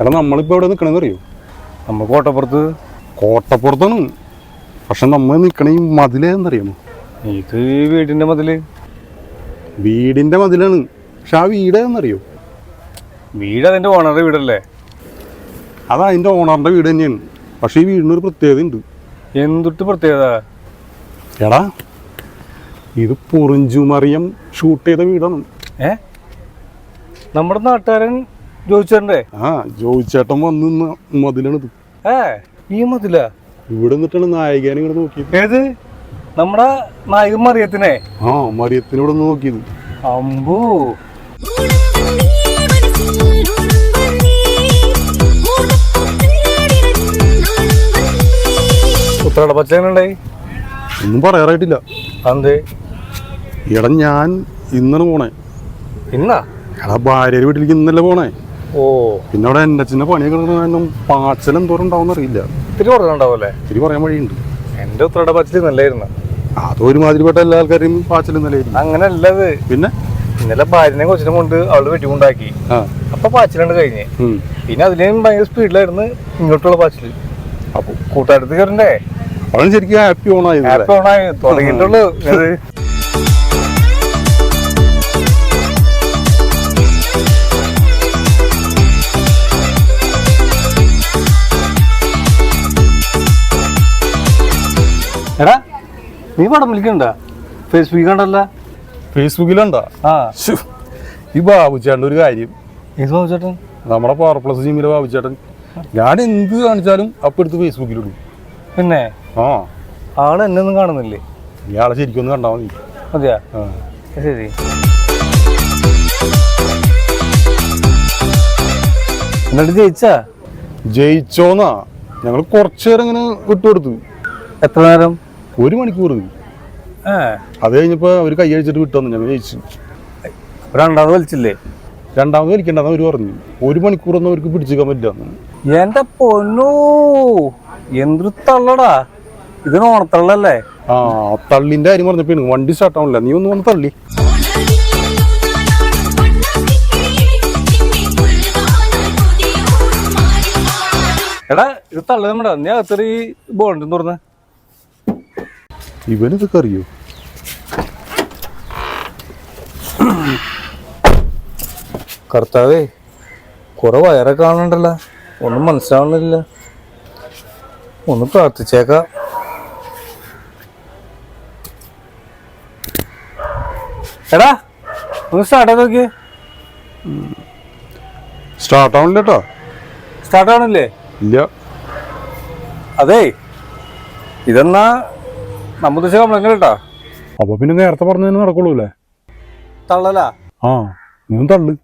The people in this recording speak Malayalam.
എടാ നമ്മളിപ്പോ എവിടെ നിൽക്കണമെന്ന് അറിയോ നമ്മ കോട്ടപ്പുറത്ത് കോട്ടപ്പുറത്താണ് പക്ഷെ നമ്മൾ നിൽക്കണ ഈ മതിലേന്നറിയാമോ ഇത് വീടിന്റെ മതിൽ. വീടിന്റെ മതിലാണ്. പക്ഷെ ആ വീട് എന്നറിയോ വീട് അതിന്റെ ഓണറുടെ വീടല്ലേ? അത് അതിന്റെ ഓണറിന്റെ വീട് തന്നെയാണ്. പക്ഷെ ഈ വീടിനൊരു പ്രത്യേകത ഉണ്ട്. എന്തൊട്ട് പ്രത്യേകത? എടാ ഇത് പൊറിഞ്ചുമറിയം ഷൂട്ട് ചെയ്ത വീടാണ്. ഏ? നമ്മുടെ നാട്ടുകാരൻ ജോയിച്ചേട്ടന്റെ? ആ ജോയിച്ചേട്ടൻ വന്ന് മതിലാണിത്. ഏ ഈ മതില? ഇവിടെ നിന്നിട്ടാണ് നായികനെ ഇങ്ങോട്ട് നോക്കിയത്. ഏത്? നമ്മുടെ നായകൻ മറിയത്തിനെ. ആ മറിയത്തിനോട് ഇവിടെ നോക്കിയത്. അമ്പൂ. പച്ച ഒന്നും പറയാറായിട്ടില്ല. അന്തേ എടാ ഞാൻ ഇന്നാണ് പോണേ. ഇന്നാ? എടാ ഭാര്യയുടെ വീട്ടിലേക്ക് ഇന്നല്ലേ പോണേ. ഓ. പിന്നെ അവിടെ എന്റെ അച്ഛന്റെ പണിയൊക്കെ കിടക്കുന്ന പാച്ചൽ എന്തോരം ഉണ്ടാവും അറിയില്ല. ഇത്തിരി കുറവുണ്ടാവല്ലേ ഇത്തിരി പറയാൻ വഴിയുണ്ട്. എന്റെ ഉത്തരയുടെ പച്ചിൽ നല്ലായിരുന്നു അത് ഒരുമാതിരിപ്പെട്ട എല്ലാ ആൾക്കാരും പാച്ചൽ ഇന്നലെയായിരുന്നു അങ്ങനല്ലത്. പിന്നെ? ഇന്നലെ ഭാര്യനെ കൊച്ചിനെ കൊണ്ട് അവൾ വെട്ടിമുണ്ടാക്കി അപ്പൊ പാച്ചിലുണ്ട് കഴിഞ്ഞ്. പിന്നെ അതിലേയും ഭയങ്കര സ്പീഡിലായിരുന്നു ഇങ്ങോട്ടുള്ള പാച്ചിൽ. അപ്പൊ കൂട്ടുകാരത്ത് കയറണ്ടേ? അവൻ ശരിക്കും ഹാപ്പി ഓണായി ഹാപ്പി ഓണായി തുടങ്ങിയിട്ടുള്ളൂ. എടാ നീ പടം വിളിക്കണ്ട ഫേസ്ബുക്കിൽ കണ്ടല്ല. ഫേസ്ബുക്കിലുണ്ടാ ആ. ഈ ബാബുച്ചേട്ടന്റെ ഒരു കാര്യം. ഏത് ബാബു ചേട്ടൻ നമ്മുടെ പവർ പ്ലസ് ജിമ്മിലെ ബാബുച്ചേട്ടൻ. ഞാൻ എന്ത് കാണിച്ചാലും അപ്പം എടുത്ത് ഫേസ്ബുക്കിലിടും പിന്നെ? ആ. ആൾ എന്നെ ഒന്നും കാണുന്നില്ലേ? ഇയാളെ ശരിക്കും ഒന്ന് കണ്ടാൽ മതി. അതെയാ? ശരി. എന്നിട്ട് ജയിച്ചാ? ജയിച്ചോന്നാ. ഞങ്ങൾ കുറച്ചു നേരം ഇങ്ങനെ വിട്ടുകൊടുത്തു. എത്ര നേരം? ഒരു മണിക്കൂർ അത് കഴിഞ്ഞപ്പോൾ അവർ കൈയടിച്ചിട്ട് വിട്ടു ഞങ്ങൾ ജയിച്ചു രണ്ടാമത് വലിച്ചില്ലേ? രണ്ടാമത് വലിക്കണ്ടെന്ന് അവർ പറഞ്ഞു. ഒരു മണിക്കൂറൊന്നും അവർക്ക് പിടിച്ചേക്കാൻ പറ്റില്ല എന്റെ പൊന്നോ എന്തൊരു തള്ളടാ. ഇതിന് ഓണത്തള്ളല്ലേ? ആ തള്ളിന്റെ കാര്യം പറഞ്ഞപ്പോ വണ്ടി സ്റ്റാർട്ട് ആവണില്ല. നീ ഒന്ന് വന്ന് തള്ളി. എടാ ഇത് തള്ളി നമ്മുടെ. നീ ഈ ബോണ്ട് തുറന്ന്. ഇവനിതൊക്കെ അറിയോ കർത്താവേ കുറെ വയറെ കാണണ്ടല്ല. ഒന്നും മനസ്സിലാവണില്ല ഒന്ന് പ്രാർത്ഥിച്ചേക്കാം. എടാ ഒന്ന് സ്റ്റാർട്ട് ചെയ്ത് നോക്കിയേ സ്റ്റാർട്ട് ആവണില്ല കേട്ടോ സ്റ്റാർട്ട് ആവണില്ലേ? ഇല്ല. അതേ ഇതെന്നാ നമ്മ കംപ്ലൈന്റ് കേട്ടാ. അപ്പൊ പിന്നെ നേരത്തെ പറഞ്ഞു തന്നെ നടക്കുള്ളൂല്ലേ തള്ളലാ? ആ നീ തള്ളു.